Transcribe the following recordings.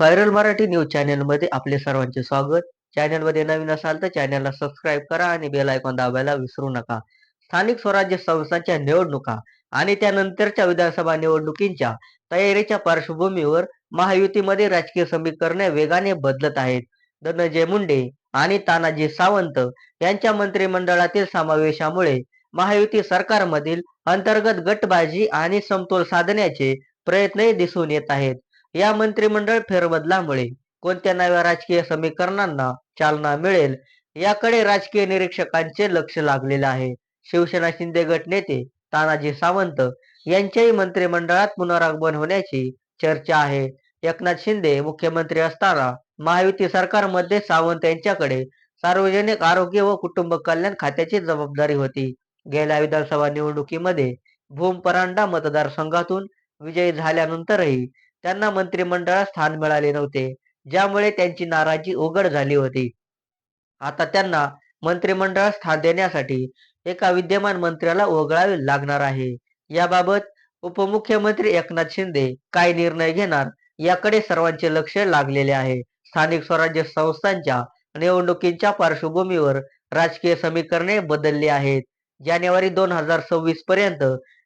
Viral Marathi news चॅनलमध्ये आपले सर्वांचे स्वागत. चॅनलमध्ये नवीन असाल तर चॅनलला सबस्क्राईब करा आणि बेल आयकॉन दाबायला विसरू नका. स्थानिक स्वराज्य संस्थांच्या निवडणुका आणि त्यानंतरच्या विधानसभा निवडणुकींच्या तयारीच्या पार्श्वभूमीवर महायुतीमध्ये राजकीय समीकरणे वेगाने बदलत आहेत. धनंजय मुंडे आणि तानाजी सावंत यांच्या मंत्रिमंडळातील समावेशामुळे महायुती सरकारमधील अंतर्गत गटबाजी आणि समतोल साधण्याचे प्रयत्नही दिसून येत आहेत. या मंत्रिमंडळ फेरबदलामुळे कोणत्या नव्या राजकीय समीकरणांना चालना मिळेल याकडे राजकीय निरीक्षकांचे लक्ष लागलेले आहे. शिवसेना शिंदे गट नेते तानाजी सावंत यांच्याही मंत्रिमंडळात पुनरागमन होण्याची चर्चा आहे. एकनाथ शिंदे मुख्यमंत्री असताना महायुती सरकारमध्ये सावंत यांच्याकडे सार्वजनिक आरोग्य व कुटुंब कल्याण खात्याची जबाबदारी होती. गेल्या विधानसभा निवडणुकीमध्ये भूम परांडा मतदारसंघातून विजयी झाल्यानंतरही त्यांना मंत्रिमंडळात स्थान मिळाले नव्हते ज्यामुळे त्यांची नाराजी उघड झाली होती. आता त्यांना मंत्रिमंडळात स्थान देण्यासाठी एका विद्यमान मंत्र्याला वगळावे लागणार आहे. याबाबत उपमुख्यमंत्री एकनाथ शिंदे काय निर्णय घेणार याकडे सर्वांचे लक्ष लागलेले आहे. स्थानिक स्वराज्य संस्थांच्या निवडणुकींच्या पार्श्वभूमीवर राजकीय समीकरणे बदलली आहेत. जानेवारी दोन हजार सव्वीस पर्यंत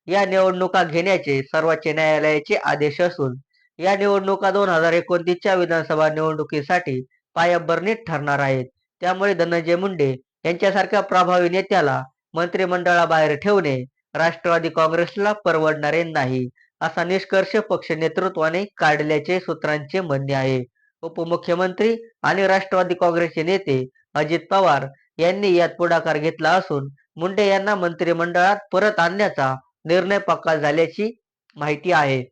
या निवडणुका घेण्याचे सर्वोच्च न्यायालयाचे आदेश असून या निवडणुका दोन हजार एकोणतीसच्या विधानसभा निवडणुकीसाठी पायाभरणीत ठरणार आहेत. त्यामुळे धनंजय मुंडे यांच्यासारख्या प्रभावी नेत्याला मंत्रिमंडळाबाहेर ठेवणे राष्ट्रवादी काँग्रेसला परवडणारे नाही असा निष्कर्ष पक्ष नेतृत्वाने काढल्याचे सूत्रांचे म्हणणे आहे. उपमुख्यमंत्री आणि राष्ट्रवादी काँग्रेसचे नेते अजित पवार यांनी यात पुढाकार घेतला असून मुंडे यांना मंत्रिमंडळात परत आणण्याचा निर्णय पक्का झाल्याची माहिती आहे.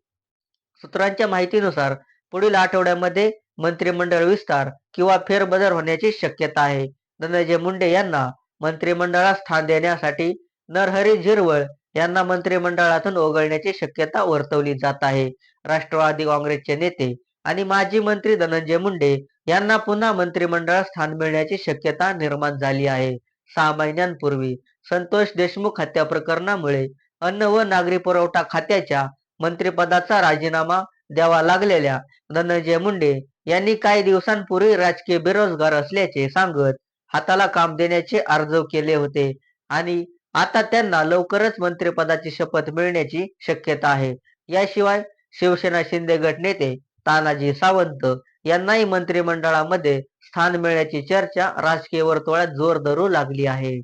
सूत्रांच्या माहितीनुसार पुढील आठवड्यामध्ये मंत्रिमंडळ विस्तार किंवा फेरबदल होण्याची शक्यता आहे. धनंजय मुंडे यांना मंत्रिमंडळात स्थान देण्यासाठी नरहरी झिरवळ यांना मंत्रिमंडळातून ओघळण्याची शक्यता वर्तवली जात आहे. राष्ट्रवादी काँग्रेसचे नेते आणि माजी मंत्री धनंजय मुंडे यांना पुन्हा मंत्रिमंडळात स्थान मिळण्याची शक्यता निर्माण झाली आहे. सहा महिन्यांपूर्वी संतोष देशमुख हत्या प्रकरणामुळे अन्न व नागरी पुरवठा खात्याच्या मंत्रिपदाचा राजीनामा द्यावा लागलेल्या धनंजय मुंडे यांनी काही दिवसांपूर्वी राजकीय बेरोजगार असल्याचे सांगत हाताला काम देण्याचे अर्ज केले होते. आणि आता त्यांना लवकरच मंत्रिपदाची शपथ मिळण्याची शक्यता आहे. याशिवाय शिवसेना शिंदे गट नेते तानाजी सावंत यांनाही मंत्रिमंडळामध्ये स्थान मिळण्याची चर्चा राजकीय वर्तुळात जोर धरू लागली आहे.